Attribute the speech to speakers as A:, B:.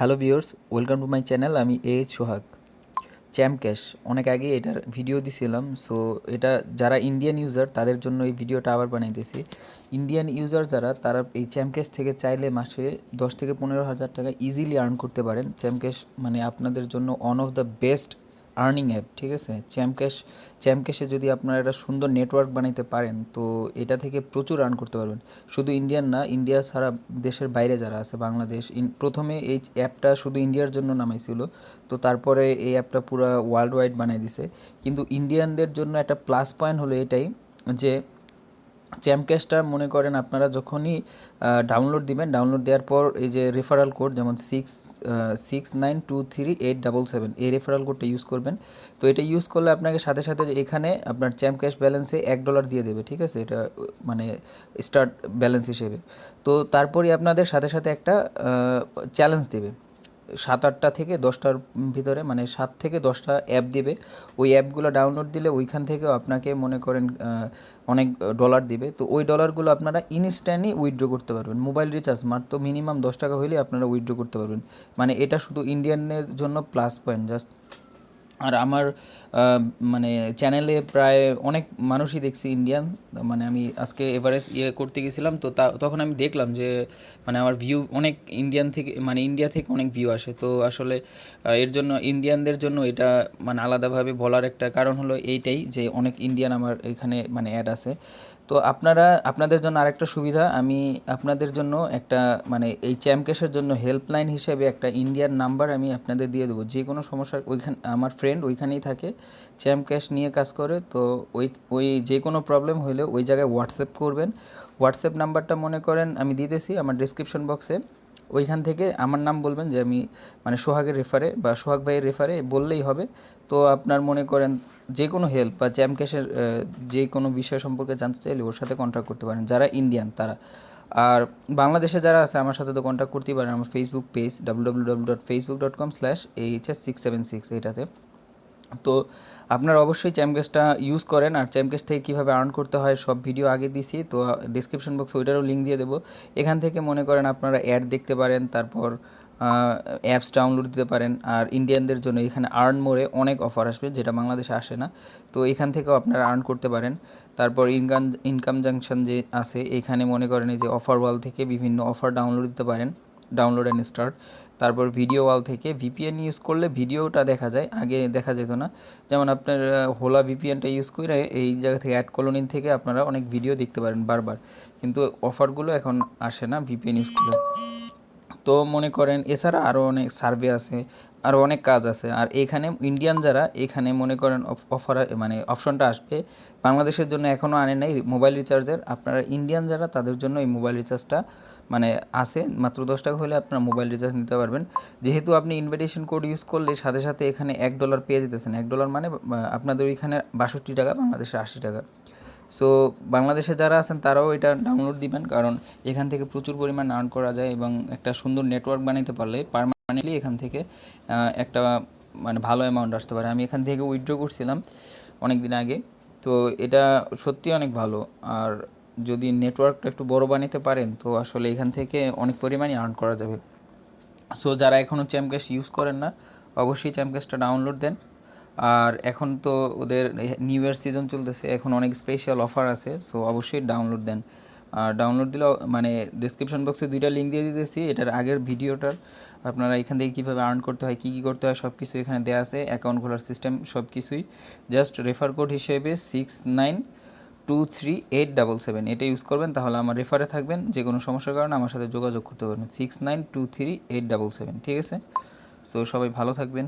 A: Hello viewers welcome to my channel, আমি এ সোহাগ। চ্যাম cash, অনেক আগে এটার ভিডিও দিছিলাম, সো এটা যারা ইন্ডিয়ান ইউজার, তাদের জন্য এই ভিডিওটা আবার বানাইতেছি। ইন্ডিয়ান ইউজার যারা, তারা এই চ্যাম ক্যাশ থেকে চাইলে মাসে দশ থেকে পনেরো হাজার টাকা ইজিলি আর্ন করতে পারেন। চ্যাম মানে আপনাদের জন্য one of the best earning app ঠিক আছে? চ্যাম ক্যাশ চ্যাম ক্যাশে যদি আপনারা একটা সুন্দর নেটওয়ার্ক বানাইতে পারেন, তো এটা থেকে প্রচুর আর্ন করতে পারবেন। শুধু ইন্ডিয়ান না ইন্ডিয়া সারা দেশের বাইরে যারা আছে, বাংলাদেশ প্রথমে এই অ্যাপটা শুধু ইন্ডিয়ার জন্য নামাইছিল, তো তারপরে এই অ্যাপটা পুরো ওয়ার্ল্ড ওয়াইড বানাই দিছে। কিন্তু ইন্ডিয়ানদের জন্য একটা প্লাস পয়েন্ট হলো এটাই যে চ্যামক্যাশটা মনে করেন আপনারা যখনই ডাউনলোড দিবেন ডাউনলোড দেওয়ার পর এই যে রেফারাল কোড যেমন six six nine two three eight double seven এই রেফারাল কোডটা ইউজ করবেন। তো এটা ইউজ করলে আপনাকে সাথে সাথে এখানে আপনার চ্যামক্যাশ ব্যালেন্সে এক ডলার দিয়ে দেবে, ঠিক আছে? এটা মানে স্টার্ট ব্যালেন্স হিসেবে। তো তারপরে আপনাদের সাথে সাথে একটা চ্যালেঞ্জ দেবে। সাত আটটা থেকে দশটার ভিতরে মানে সাত থেকে দশটা অ্যাপ দেবে। ওই অ্যাপগুলো ডাউনলোড দিলে ওইখান থেকেও আপনাকে মনে করেন অনেক ডলার দিবে। তো ওই ডলারগুলো আপনারা ইনস্ট্যান্টলি উইথড্র করতে পারবেন। মোবাইল রিচার্জ মাত্র মিনিমাম দশ টাকা হইলে আপনারা উইথড্র করতে পারবেন। মানে এটা শুধু ইন্ডিয়ানের জন্য প্লাস পয়েন্ট জাস্ট আর আমার মানে চ্যানেলে প্রায় অনেক মানুষই দেখছি ইন্ডিয়ান মানে আমি আজকে এভারেস্ট ইয়ে করতে গেছিলাম, তো তা, তখন আমি দেখলাম যে মানে আমার ভিউ অনেক ইন্ডিয়ান থেকে মানে ইন্ডিয়া থেকে অনেক ভিউ আসে, তো আসলে এর জন্য ইন্ডিয়ানদের জন্য এটা মানে আলাদাভাবে বলার একটা কারণ হলো এইটাই যে অনেক ইন্ডিয়ান আমার এখানে মানে অ্যাড আছে। তো আপনারা, আপনাদের জন্য আরেকটা সুবিধা, আমি আপনাদের জন্য একটা মানে এই চ্যাম্পকেশের জন্য হেল্পলাইন হিসেবে একটা ইন্ডিয়ার নাম্বার আমি আপনাদের দিয়ে দেবো। যে কোনো সমস্যার ওইখান, আমার ফ্রেন্ড ওইখানেই থাকে চ্যাম্প ক্যাশ নিয়ে কাজ করে, তো ওই ওই যে কোনো প্রবলেম হলে ওই জায়গায় হোয়াটসঅ্যাপ করবেন। হোয়াটসঅ্যাপ নাম্বারটা মনে করেন, আমি দিয়েছি আমার ডিসক্রিপশন বক্সে ওইখান থেকে আমার নাম বলবেন যে আমি মানে সোহাগের রেফারে বা সোহাগ ভাইয়ের রেফারে বললেই হবে। তো আপনার মনে করেন যে কোনো হেল্প বা জ্যাম ক্যাশের যে কোনো বিষয় সম্পর্কে জানতে চাইলে ওর সাথে কন্ট্যাক্ট করতে পারেন। যারা ইন্ডিয়ান তারা। আর বাংলাদেশে যারা আছে, আমার সাথে তো কন্ট্যাক্ট করতেই পারেন। আমার Facebook page W W W dot Facebook dot com slash H S six seven six এইটাতে তো আপনারা অবশ্যই চ্যামকেসটা ইউজ করেন আর চ্যামকেস থেকে কীভাবে আর্ন করতে হয় সব ভিডিও আগে দিছি, তো ডিসক্রিপশন বক্সে ওইটারও লিঙ্ক দিয়ে দেবো। এখান থেকে মনে করেন আপনারা অ্যাড দেখতে পারেন, তারপর অ্যাপস ডাউনলোড দিতে পারেন, আর ইন্ডিয়ানদের জন্য এখানে আর্ন মোড়ে অনেক অফার আসবে, যেটা বাংলাদেশে আসে না। তো এখান থেকেও আপনারা আর্ন করতে পারেন। তারপর ইনকাম ইনকাম জাংশন যে আছে, এখানে মনে করেন এই যে অফার ওয়াল থেকে বিভিন্ন অফার ডাউনলোড দিতে পারেন ডাউনলোড অ্যান্ড স্টার্ট তারপর ভিডিও ওয়াল থেকে ভিপিএন ইউজ করলে ভিডিওটা দেখা যায়, আগে দেখা যেত না। যেমন আপনার হোলা ভিপিএনটা ইউজ করে এই জায়গা থেকে অ্যাড কলোনিন থেকে আপনারা অনেক ভিডিও দেখতে পারেন বারবার। কিন্তু অফারগুলো এখন আসে না ভিপিএন ইউজ করলে। তো মনে করেন এছাড়া আরও অনেক সার্ভে আছে আরও অনেক কাজ আছে। আর এখানে ইন্ডিয়ান যারা, এখানে মনে করেন অফার মানে অপশনটা আসবে। বাংলাদেশের জন্য এখনও আনে নাই মোবাইল রিচার্জের আপনারা ইন্ডিয়ান যারা, তাদের জন্য এই মোবাইল রিচার্জটা মানে আছে। মাত্র দশ টাকা হলে আপনারা মোবাইল রিচার্জ নিতে পারবেন। যেহেতু আপনি ইনভিটেশন কোড ইউজ করলে সাথে সাথে এখানে এক ডলার পেয়ে যেতেছেন। এক ডলার মানে আপনাদের ওইখানে বাষট্টি টাকা, বাংলাদেশে আশি টাকা। সো বাংলাদেশে যারা আছেন, তারাও এটা ডাউনলোড দিবেন। কারণ এখান থেকে প্রচুর পরিমাণ আর্ন করা যায় এবং একটা সুন্দর নেটওয়ার্ক বানাইতে পারলে পারমানেন্টলি এখান থেকে একটা মানে ভালো অ্যামাউন্ট আসতে পারে। আমি এখান থেকে উইথড্র করছিলাম অনেক দিন আগে। তো এটা সত্যি অনেক ভালো। আর যদি নেটওয়ার্কটা একটু বড় বানাতে পারেন, তো আসলে এখান থেকে অনেক পরিমাণই আর্ন করা যাবে। সো যারা এখনও চ্যামক্যাশ ইউজ করেন না, অবশ্যই চ্যামক্যাশটা ডাউনলোড দেন। আর এখন তো ওদের নিউ ইয়ার সিজন চলতেছে, এখন অনেক স্পেশাল অফার আছে সো অবশ্যই ডাউনলোড দেন। আর ডাউনলোড দিলে মানে ডিসক্রিপশন বক্সে দুইটা লিঙ্ক দিয়ে দিতেছি, এটার আগের ভিডিওটার। আপনারা এখান থেকে কীভাবে আর্ন করতে হয়, কী কী করতে হয় সব কিছু এখানে দেওয়া আছে অ্যাকাউন্ট খোলার সিস্টেম সব কিছুই জাস্ট রেফার কোড হিসেবে six nine two three eight double seven এটা ইউজ করবেন, তাহলে আমার রেফারে থাকবেন যে কোনো সমস্যার কারণে আমার সাথে যোগাযোগ করতে পারবেন। Six nine two three eight double seven ঠিক আছে? সো সবাই ভালো থাকবেন।